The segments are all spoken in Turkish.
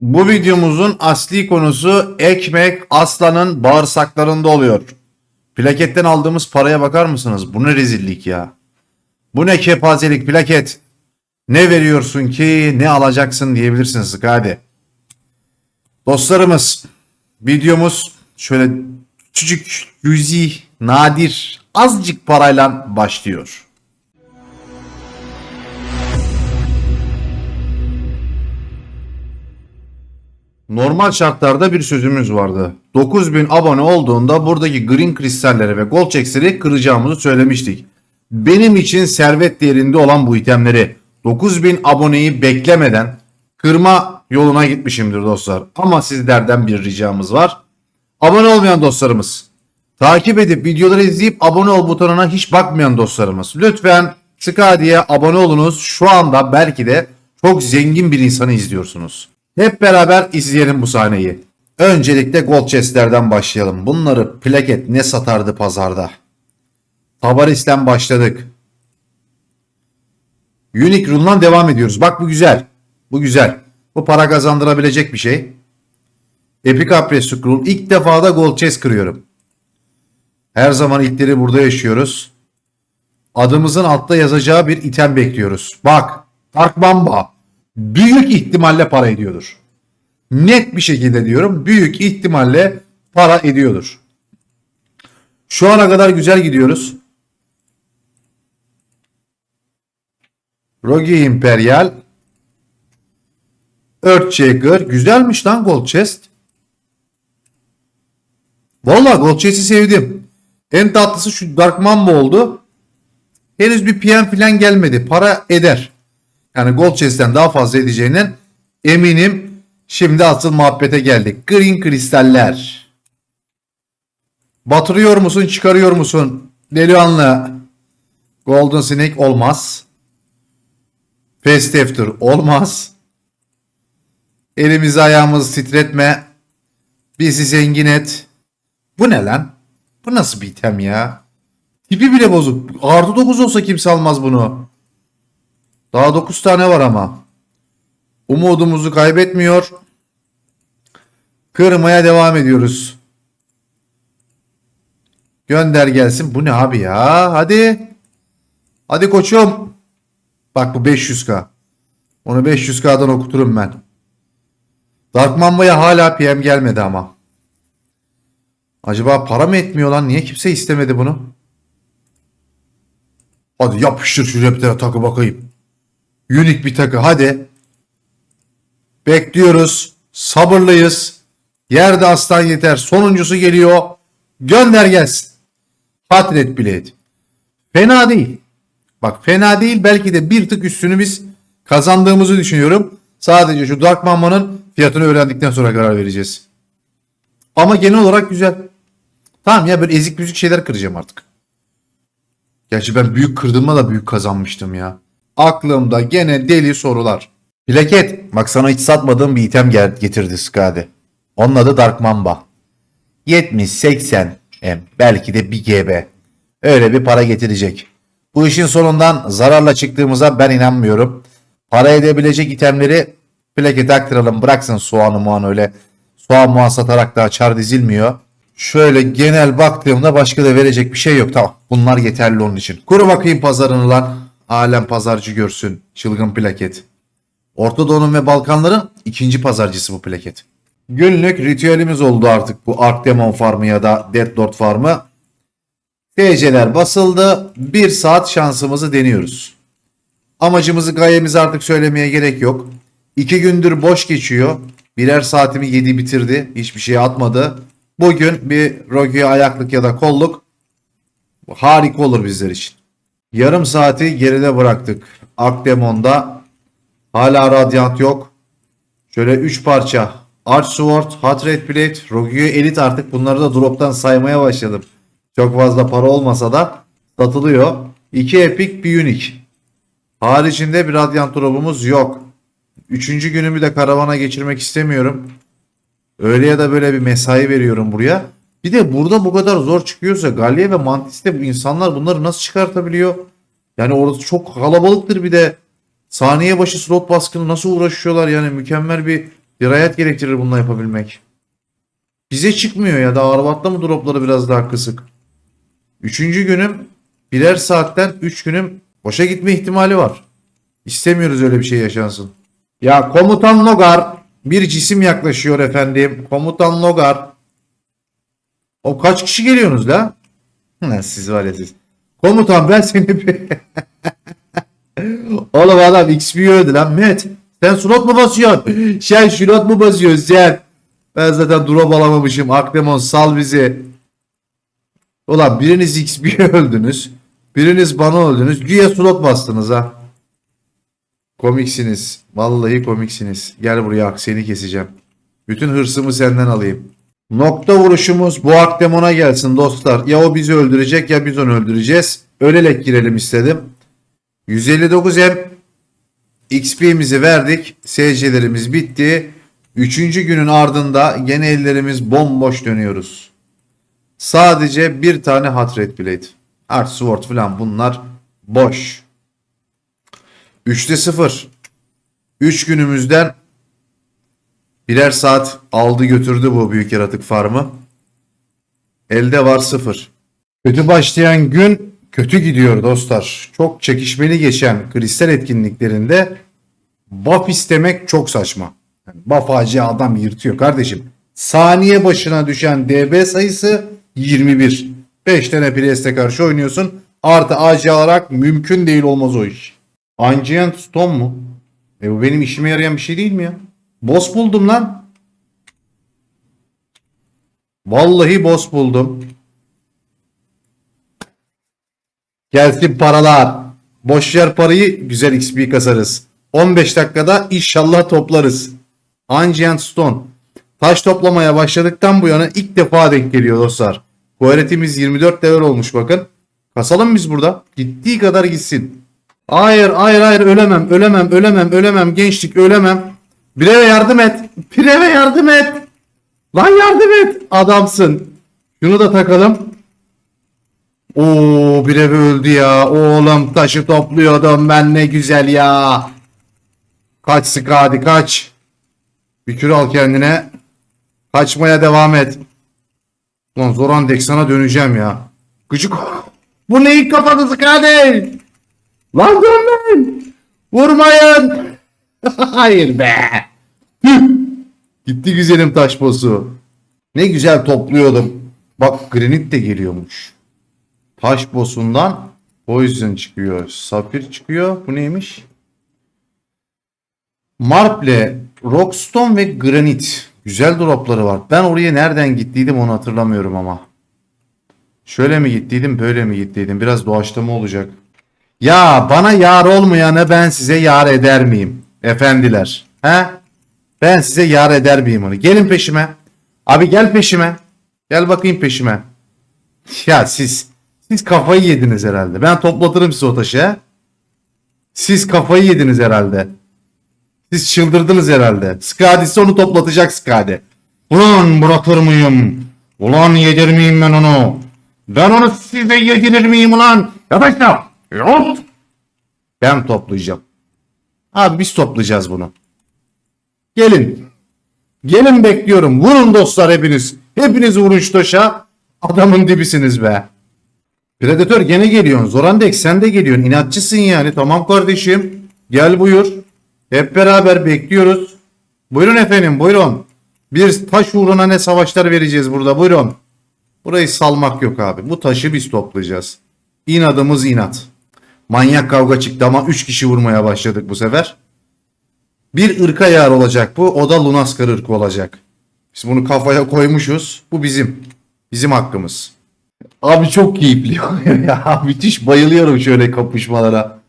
Bu videomuzun asli konusu ekmek aslanın bağırsaklarında oluyor. Plaketten aldığımız paraya bakar mısınız? Bu ne rezillik ya. Bu ne kepazelik plaket. Ne veriyorsun ki ne alacaksın diyebilirsiniz hadi. Dostlarımız videomuz şöyle küçücük, cüzi, nadir, azıcık parayla başlıyor. Normal şartlarda bir sözümüz vardı. 9000 abone olduğunda buradaki green kristalleri ve gold checks'leri kıracağımızı söylemiştik. Benim için servet değerinde olan bu itemleri 9000 aboneyi beklemeden kırma yoluna gitmişimdir dostlar. Ama sizlerden bir ricamız var. Abone olmayan dostlarımız, takip edip videoları izleyip abone ol butonuna hiç bakmayan dostlarımız. Lütfen Skadi'ye abone olunuz. Şu anda belki de çok zengin bir insanı izliyorsunuz. Hep beraber izleyelim bu sahneyi. Öncelikle gold chestlerden başlayalım. Bunları plaket ne satardı pazarda? Tabaris'ten başladık. Unique Rune'dan devam ediyoruz. Bak bu güzel. Bu güzel. Bu para kazandırabilecek bir şey. Epic Apres Scroll. İlk defa da gold chest kırıyorum. Her zaman ilkleri burada yaşıyoruz. Adımızın altta yazacağı bir item bekliyoruz. Bak. Dark Mamba. Büyük ihtimalle para ediyordur. Net bir şekilde diyorum. Büyük ihtimalle para ediyordur. Şu ana kadar güzel gidiyoruz. Rogi Imperial. Earthshaker. Güzelmiş lan Gold Chest. Valla Gold Chest'i sevdim. En tatlısı şu Dark Mamba oldu. Henüz bir PM falan gelmedi. Para eder. Yani Gold Chest'ten daha fazla edeceğinden eminim. Şimdi asıl muhabbete geldik. Green kristaller. Batırıyor musun çıkarıyor musun? Delihanlı. Golden Snake olmaz. Fast After olmaz. Elimizi ayağımızı titretme. Bizi zengin et. Bu ne lan? Bu nasıl bir item ya? Tipi bile bozuk. Artı 9 olsa kimse almaz bunu. Daha 9 tane var ama. Umudumuzu kaybetmiyor. Kırmaya devam ediyoruz. Gönder gelsin. Bu ne abi ya? Hadi. Hadi koçum. Bak bu 500k. Onu 500k'dan okuturum ben. Dark Mamba'ya hala PM gelmedi ama. Acaba para mı etmiyor lan? Niye kimse istemedi bunu? Hadi yapıştır şu reptile takı bakayım. Unique bir takı hadi. Bekliyoruz. Sabırlıyız. Yerde aslan yeter. Sonuncusu geliyor. Gönder gelsin. Hatret Blade. Fena değil. Bak fena değil. Belki de bir tık üstünü biz kazandığımızı düşünüyorum. Sadece şu Dark Mamba'nın fiyatını öğrendikten sonra karar vereceğiz. Ama genel olarak güzel. Tamam ya böyle ezik müzik şeyler kıracağım artık. Gerçi ben büyük kırdığıma da büyük kazanmıştım ya. Aklımda gene deli sorular. Plaket. Bak sana hiç satmadığım bir item getirdi Skadi. Onun adı Dark Mamba. 70-80 M. Belki de 1 GB. Öyle bir para getirecek. Bu işin sonundan zararla çıktığımıza ben inanmıyorum. Para edebilecek itemleri plakete aktaralım. Bıraksın soğanı muan öyle. Soğan muan satarak da çar dizilmiyor. Şöyle genel baktığımda başka da verecek bir şey yok. Tamam bunlar yeterli onun için. Kuru bakayım pazarını lan. Alem pazarcı görsün. Çılgın plaket. Orta Doğu'nun ve Balkanların ikinci pazarcısı bu plaket. Günlük ritüelimiz oldu artık bu Ark Demon Farmı ya da Death Lord Farmı. TC'ler basıldı. Bir saat şansımızı deniyoruz. Amacımızı gayemizi artık söylemeye gerek yok. İki gündür boş geçiyor. Birer saatimi yedi bitirdi. Hiçbir şey atmadı. Bugün bir Rogue'ya ayaklık ya da kolluk harika olur bizler için. Yarım saati geride bıraktık. Akdemon'da hala radyant yok. Şöyle 3 parça Arch Sword, Hot Blade, Rogue Elite artık bunları da drop'tan saymaya başladım. Çok fazla para olmasa da satılıyor. 2 epic bir unique. Haricinde bir radyant drop'umuz yok. Üçüncü günümü de karavana geçirmek istemiyorum. Öyle ya da böyle bir mesai veriyorum buraya. Bir de burada bu kadar zor çıkıyorsa Galya ve Mantis'te insanlar bunları nasıl çıkartabiliyor? Yani orası çok kalabalıktır bir de. Saniye başı slot baskını nasıl uğraşıyorlar yani mükemmel bir Dirayet gerektirir bununla yapabilmek. Bize çıkmıyor ya da Arvat'ta mı dropları biraz daha kısık? Üçüncü günüm birer saatten üç günüm boşa gitme ihtimali var. İstemiyoruz öyle bir şey yaşansın. Ya komutan Logar bir cisim yaklaşıyor efendim. Komutan Logar. O kaç kişi geliyorsunuz la? Siz var ya siz. Komutan ben seni. Oğlum adam XP öldü lan Met. Sen slot mu basıyorsun? Sen slot mu basıyorsun sen? Ben zaten drop alamamışım. Akdemon sal bizi. Ulan biriniz XP öldünüz. Biriniz bana öldünüz. Güya slot bastınız ha. Komiksiniz. Vallahi komiksiniz. Gel buraya seni keseceğim. Bütün hırsımı senden alayım. Nokta vuruşumuz bu Akdemon'a gelsin dostlar. Ya o bizi öldürecek ya biz onu öldüreceğiz. Ölerek girelim istedim. 159 M XP'mizi verdik. SC'lerimiz bitti. Üçüncü günün ardında gene ellerimiz bomboş dönüyoruz. Sadece bir tane Hatred Blade. Art Sword falan bunlar boş. 3'te 0. 3 günümüzden birer saat aldı götürdü bu büyük yaratık farmı. Elde var 0. Kötü başlayan gün kötü gidiyor dostlar. Çok çekişmeli geçen kristal etkinliklerinde buff istemek çok saçma. Yani buff ağacı adam yırtıyor kardeşim. Saniye başına düşen DB sayısı 21. 5 tane Priest'e karşı oynuyorsun. Artı ağacı alarak mümkün değil olmaz o iş. Ancient Stone mu? E bu benim işime yarayan bir şey değil mi ya? Boss buldum lan. Vallahi boss buldum. Gelsin paralar. Boş yer parayı güzel XP kasarız. 15 dakikada inşallah toplarız. Ancient Stone. Taş toplamaya başladıktan bu yana ilk defa denk geliyor dostlar. Quality'miz 24 level olmuş bakın. Kasalım biz burada. Gittiği kadar gitsin. Hayır hayır hayır ölemem ölemem ölemem ölemem gençlik ölemem. Bireve yardım et. Bireve yardım et. Lan yardım et. Adamsın. Şunu da takalım. Oo bireve öldü ya. Oğlum taşı topluyordum ben ne güzel ya. Kaç sık hadi kaç. Bir kür al kendine. Kaçmaya devam et. Lan Zorandek sana döneceğim ya. Gıcık. Bu neyin kafanızı kardeş? Lan dönmeyin. Vurmayın. Hayır be. Gitti güzelim taş bosu. Ne güzel topluyordum. Bak granit de geliyormuş. Taş bosundan poison çıkıyor. Safir çıkıyor. Bu neymiş? Marple, Rockstone ve Granit. Güzel dropları var. Ben oraya nereden gittiydim onu hatırlamıyorum ama. Şöyle mi gittiydim böyle mi gittiydim? Biraz doğaçlama olacak. Ya bana yar olmayanı ben size yar eder miyim? Efendiler. He? Ben size yar eder miyim onu? Gelin peşime. Abi gel peşime. Gel bakayım peşime. Ya siz siz kafayı yediniz herhalde. Ben toplatırım size o taşı. Siz kafayı yediniz herhalde. Siz çıldırdınız herhalde. Skadi onu toplatacak Skadi. Ulan bırakır mıyım? Ulan yedir miyim ben onu? Ben onu size yedirir miyim ulan? Yavaşla. Yok. Ben toplayacağım. Abi biz toplayacağız bunu. Gelin. Gelin bekliyorum. Vurun dostlar hepiniz. Hepiniz vurun şu taşa. Adamın dibisiniz be. Predator gene geliyorsun. Zorandek sen de geliyorsun. İnatçısın yani. Tamam kardeşim. Gel buyur. Hep beraber bekliyoruz. Buyurun efendim buyurun. Bir taş uğruna ne savaşlar vereceğiz burada buyurun. Burayı salmak yok abi. Bu taşı biz toplayacağız. İnadımız inat. Manyak kavga çıktı ama 3 kişi vurmaya başladık bu sefer. Bir ırka yar olacak bu. O da Lunaskar ırkı olacak. Biz bunu kafaya koymuşuz. Bu bizim. Bizim hakkımız. Abi çok keyifli. ya müthiş bayılıyorum şöyle kapışmalara.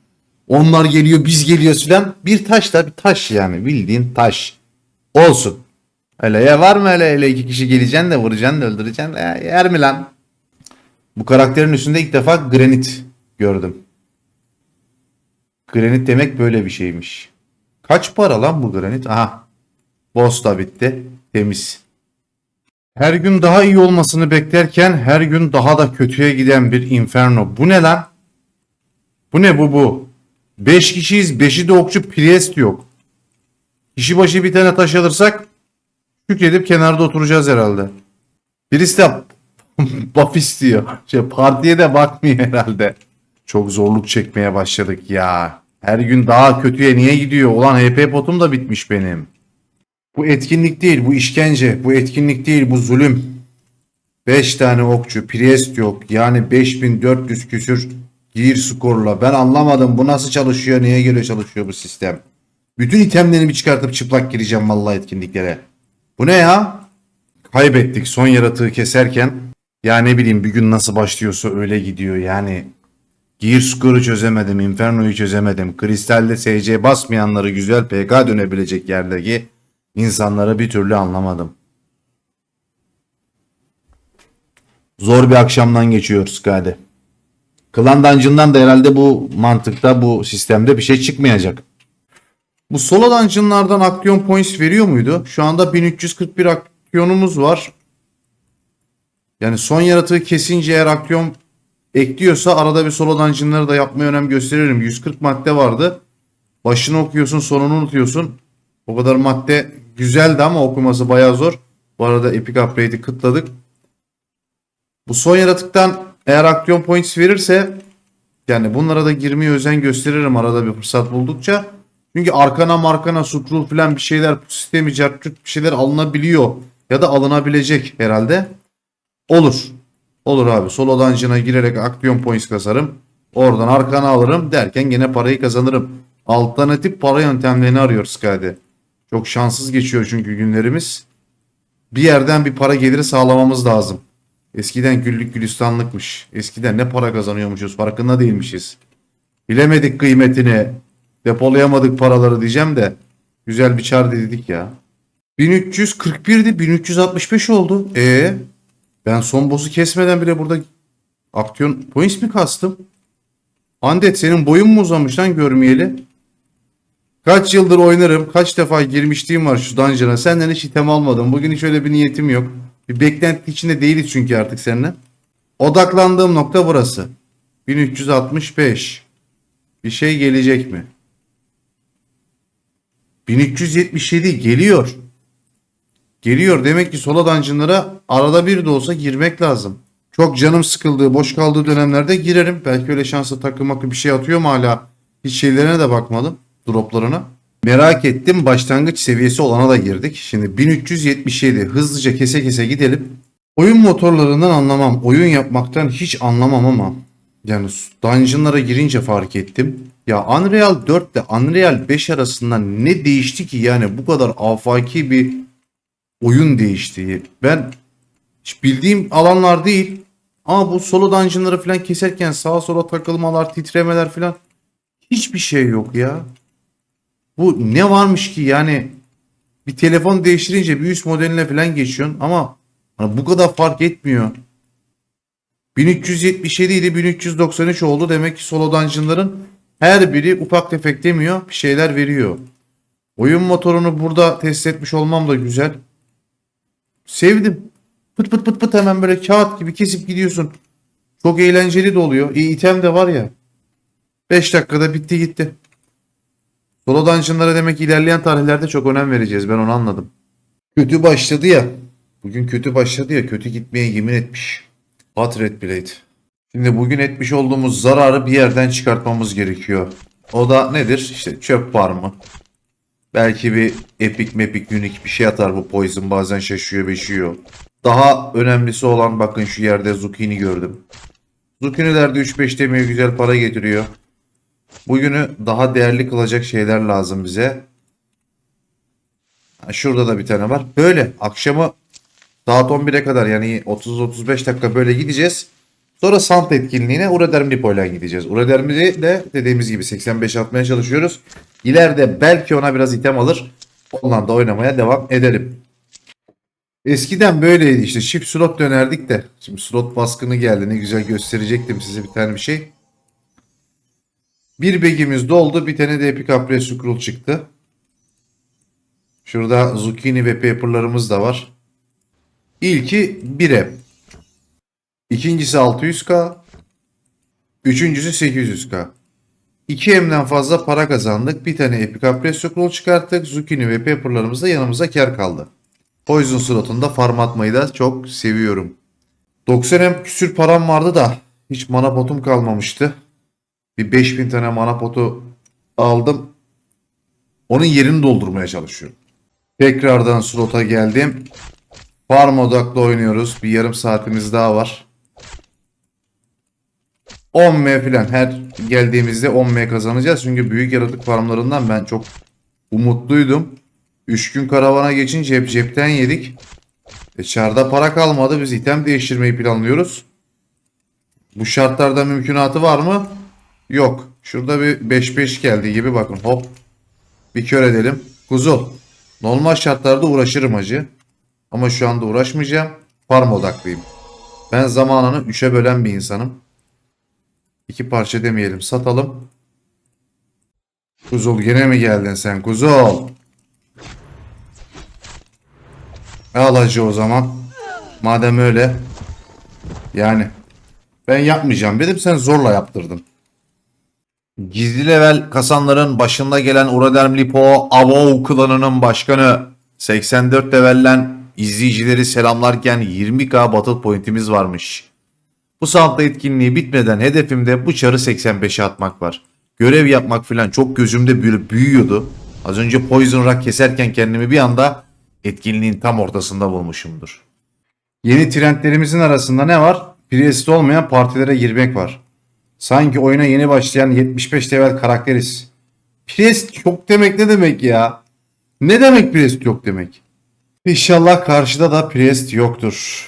Onlar geliyor biz geliyoruz filan. Bir taş da bir taş yani bildiğin taş. Olsun. Öyle ya var mı öyle öyle iki kişi geleceksin de vuracaksın da öldüreceksin ya, yer mi lan? Bu karakterin üstünde ilk defa granit gördüm. Granit demek böyle bir şeymiş. Kaç para lan bu granit? Aha. Boss da bitti. Temiz. Her gün daha iyi olmasını beklerken her gün daha da kötüye giden bir inferno. Bu ne lan? Bu ne bu bu? 5 kişiyiz. 5'i de okçu Priest yok. Kişi başı bir tane taş alırsak şükredip kenarda oturacağız herhalde. Birisi de buff istiyor. Şey, partiye de bakmıyor herhalde. Çok zorluk çekmeye başladık ya. Her gün daha kötüye niye gidiyor? Ulan HP potum da bitmiş benim. Bu etkinlik değil, bu işkence. Bu etkinlik değil, bu zulüm. 5 tane okçu, Priest yok. Yani 5400 küsür gir skorla. Ben anlamadım bu nasıl çalışıyor, neye göre çalışıyor bu sistem. Bütün itemlerimi çıkartıp çıplak gireceğim vallahi etkinliklere. Bu ne ya? Kaybettik son yaratığı keserken. Ya ne bileyim bir gün nasıl başlıyorsa öyle gidiyor yani. Gear Score'u çözemedim, Inferno'yu çözemedim. Kristalde SC basmayanları güzel PK dönebilecek yerdeki insanları bir türlü anlamadım. Zor bir akşamdan geçiyoruz Skade. Klan Dungeon'dan da herhalde bu mantıkta, bu sistemde bir şey çıkmayacak. Bu solo dungeon'lardan aksiyon points veriyor muydu? Şu anda 1341 aksiyonumuz var. Yani son yaratığı kesince eğer aksiyon ekliyorsa arada bir solo dungeon'ları da yapmaya önem gösteririm. 140 madde vardı. Başını okuyorsun sonunu unutuyorsun. O kadar madde güzeldi ama okuması bayağı zor. Bu arada Epic Upgrade'i kıtladık. Bu son yaratıktan eğer aksiyon points verirse yani bunlara da girmeye özen gösteririm arada bir fırsat buldukça. Çünkü arkana markana scroll falan bir şeyler sistemi cartçut bir şeyler alınabiliyor. Ya da alınabilecek herhalde. Olur. Olur abi. Solo dungeon'a girerek aksiyon points kasarım. Oradan arkana alırım derken gene parayı kazanırım. Alternatif para yöntemlerini arıyor Skadi. Çok şanssız geçiyor çünkü günlerimiz. Bir yerden bir para geliri sağlamamız lazım. Eskiden güllük gülistanlıkmış. Eskiden ne para kazanıyormuşuz farkında değilmişiz. Bilemedik kıymetini. Depolayamadık paraları diyeceğim de. Güzel bir çar dedik ya. 1341'di 1365 oldu. E ben son boss'u kesmeden bile burada aksiyon points mi kastım? Andet senin boyun mu uzamış lan görmeyeli? Kaç yıldır oynarım. Kaç defa girmişliğim var şu dungeon'a. Senden hiç item almadım. Bugün hiç öyle bir niyetim yok. Bir beklenti içinde değiliz çünkü artık seninle. Odaklandığım nokta burası. 1365. Bir şey gelecek mi? 1377 geliyor. Geliyor. Demek ki solo dungeon'lara arada bir de olsa girmek lazım. Çok canım sıkıldığı, boş kaldığı dönemlerde girerim. Belki öyle şansla takım makı bir şey atıyor mu hala? Hiç şeylerine de bakmadım. Droplarına. Merak ettim. Başlangıç seviyesi olana da girdik. Şimdi 1377. Hızlıca kese kese gidelim. Oyun motorlarından anlamam. Oyun yapmaktan hiç anlamam ama yani dungeonlara girince fark ettim. Ya Unreal 4 ile Unreal 5 arasında ne değişti ki yani bu kadar afaki bir oyun değişti. Ben hiç bildiğim alanlar değil. Ama bu solo dungeonları falan keserken sağa sola takılmalar, titremeler falan hiçbir şey yok ya. Bu ne varmış ki yani bir telefon değiştirince bir üst modeline falan geçiyorsun ama hani bu kadar fark etmiyor. 1377 idi 1393 oldu demek ki solo dungeonların her biri ufak tefek demiyor bir şeyler veriyor. Oyun motorunu burada test etmiş olmam da güzel. Sevdim. Pıt pıt pıt pıt hemen böyle kağıt gibi kesip gidiyorsun. Çok eğlenceli de oluyor. İyi item de var ya. 5 dakikada bitti gitti. Solo dungeon'lara demek ilerleyen tarihlerde çok önem vereceğiz. Ben onu anladım. Kötü başladı ya. Bugün kötü başladı ya. Kötü gitmeye yemin etmiş. Hot Red Blade. Şimdi bugün etmiş olduğumuz zararı bir yerden çıkartmamız gerekiyor. O da nedir? İşte çöp var mı? Belki bir epic mepik unik bir şey atar bu poison. Bazen şaşıyor beşiyor. Daha önemlisi olan bakın şu yerde zucchini gördüm. Zucchini'lerde 3-5 demiyor güzel para getiriyor. Bugünü daha değerli kılacak şeyler lazım bize. Şurada da bir tane var. Böyle akşamı saat 11'e kadar yani 30-35 dakika böyle gideceğiz. Sonra Sant etkinliğine Uraderm Lipo ile gideceğiz. Uraderm'i de dediğimiz gibi 85 atmaya çalışıyoruz. İleride belki ona biraz item alır. Ondan da oynamaya devam edelim. Eskiden böyleydi işte çift slot dönerdik de. Şimdi slot baskını geldi ne güzel gösterecektim size bir tane bir şey. Bir begimiz doldu. Bir tane de Epic Apres Scroll çıktı. Şurada Zucchini ve Paper'larımız da var. İlki 1'e. İkincisi 600k. Üçüncüsü 800k. 2M'den fazla para kazandık. Bir tane Epic Apresso Scroll çıkarttık. Zucchini ve Pepper'larımız da yanımıza kar kaldı. Poison slotunda farm atmayı da çok seviyorum. 90M küsür param vardı da hiç mana potum kalmamıştı. Bir 5000 tane mana potu aldım. Onun yerini doldurmaya çalışıyorum. Tekrardan slota geldim. Farm odaklı oynuyoruz. Bir yarım saatimiz daha var. 10M falan her geldiğimizde 10M kazanacağız. Çünkü büyük yaratık farmlarından ben çok umutluydum. 3 gün karavana geçince hep cepten yedik. E çarda para kalmadı. Biz item değiştirmeyi planlıyoruz. Bu şartlarda mümkünatı var mı? Yok. Şurada bir 5-5 geldi gibi bakın hop. Bir kör edelim. Kuzul. Normal şartlarda uğraşırım acı. Ama şu anda uğraşmayacağım. Farm odaklıyım. Ben zamanını 3'e bölen bir insanım. İki parça demeyelim satalım. Kuzul gene mi geldin sen Kuzul? Al hacı o zaman. Madem öyle. Yani. Ben yapmayacağım dedim sen zorla yaptırdın. Gizli level kasanların başında gelen Uraderm Lipo Avov klanının başkanı 84 levellen izleyicileri selamlarken 20k battle pointimiz varmış. Bu soundla etkinliği bitmeden hedefimde bu çarı 85'e atmak var. Görev yapmak falan çok gözümde büyüyordu. Az önce Poison Rock keserken kendimi bir anda etkinliğin tam ortasında bulmuşumdur. Yeni trendlerimizin arasında ne var? Priest olmayan partilere girmek var. Sanki oyuna yeni başlayan 75 level karakteriz. Priest çok demek ne demek ya? Ne demek Priest yok demek? İnşallah karşıda da Priest yoktur.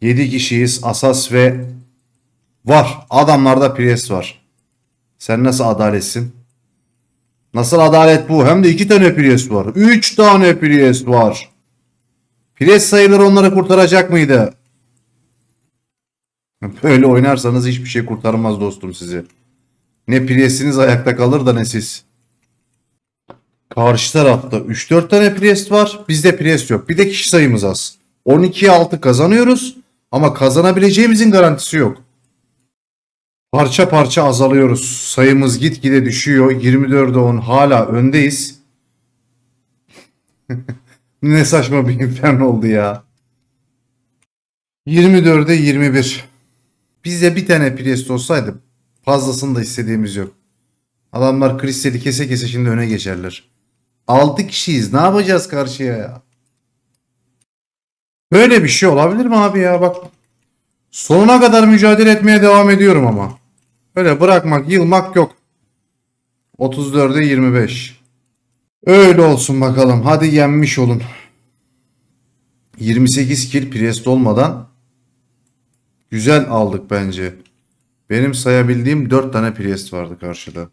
7 kişiyiz Asas ve var. Adamlarda Priest var. Sen nasıl adaletsin? Nasıl adalet bu? Hem de 2 tane Priest var. 3 tane Priest var. Priest sayıları onları kurtaracak mıydı? Böyle oynarsanız hiçbir şey kurtarmaz dostum sizi. Ne Priest'iniz ayakta kalır da ne siz. Karşı tarafta 3-4 tane Priest var. Bizde Priest yok. Bir de kişi sayımız az. 12'ye 6 kazanıyoruz. Ama kazanabileceğimizin garantisi yok. Parça parça azalıyoruz. Sayımız gitgide düşüyor. 24'e 10 hala öndeyiz. ne saçma bir inferno oldu ya. 24'e 21. Bizde bir tane Priest olsaydı fazlasını da istediğimiz yok. Adamlar Kristal'i kese kese şimdi öne geçerler. 6 kişiyiz. Ne yapacağız karşıya ya? Böyle bir şey olabilir mi abi ya? Bak sonuna kadar mücadele etmeye devam ediyorum ama. Öyle bırakmak, yılmak yok. 34'e 25. Öyle olsun bakalım. Hadi yenmiş olun. 28 kill Priest olmadan güzel aldık bence. Benim sayabildiğim 4 tane Priest vardı karşıda.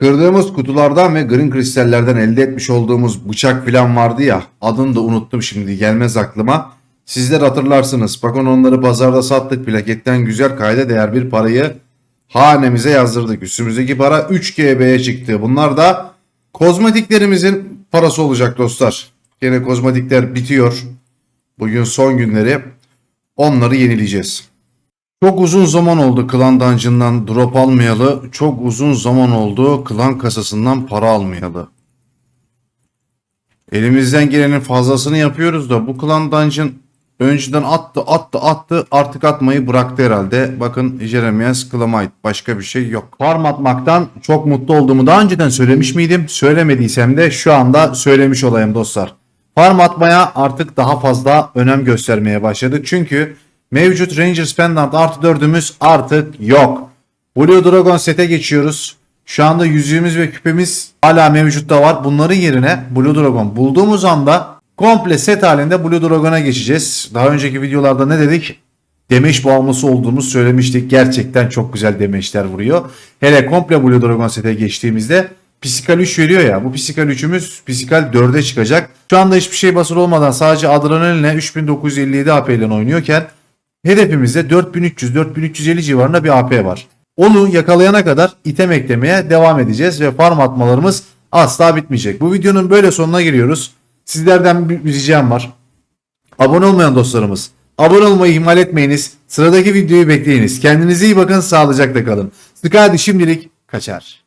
Kırdığımız kutulardan ve green kristallerden elde etmiş olduğumuz bıçak falan vardı ya. Adını da unuttum şimdi gelmez aklıma. Sizler hatırlarsınız. Bakın onları pazarda sattık. Plaketten güzel kayda değer bir parayı hanemize yazdırdık. Üstümüzdeki para 3 GB'ye çıktı. Bunlar da kozmetiklerimizin parası olacak dostlar. Gene kozmetikler bitiyor. Bugün son günleri. Onları yenileyeceğiz. Çok uzun zaman oldu klan dungeon'dan drop almayalı. Çok uzun zaman oldu klan kasasından para almayalı. Elimizden gelenin fazlasını yapıyoruz da bu klan dungeon önceden attı attı attı artık atmayı bıraktı herhalde. Bakın Jeremias Clamite başka bir şey yok. Farm atmaktan çok mutlu olduğumu daha önceden söylemiş miydim? Söylemediysem de şu anda söylemiş olayım dostlar. Farm atmaya artık daha fazla önem göstermeye başladık. Çünkü mevcut Rangers Pendant artı 4'ümüz artık yok. Blue Dragon sete geçiyoruz. Şu anda yüzüğümüz ve küpemiz hala mevcutta var. Bunların yerine Blue Dragon bulduğumuz anda komple set halinde Blue Dragon'a geçeceğiz. Daha önceki videolarda ne dedik? Demeç bağımlısı olduğumuzu söylemiştik. Gerçekten çok güzel demeçler vuruyor. Hele komple Blue Dragon sete geçtiğimizde Psikal 3 veriyor ya. Bu Psikal 3'ümüz Psikal 4'e çıkacak. Şu anda hiçbir şey basılı olmadan sadece Adrenalin'le 3957 AP ile oynuyorken hedefimizde 4300-4350 civarında bir AP var. Onu yakalayana kadar item eklemeye devam edeceğiz ve farm atmalarımız asla bitmeyecek. Bu videonun böyle sonuna geliyoruz. Sizlerden bir ricam var. Abone olmayan dostlarımız Abone olmayı ihmal etmeyiniz. Sıradaki videoyu bekleyiniz. Kendinize iyi bakın. Sağlıcakla kalın. Sıkı hadi şimdilik kaçar.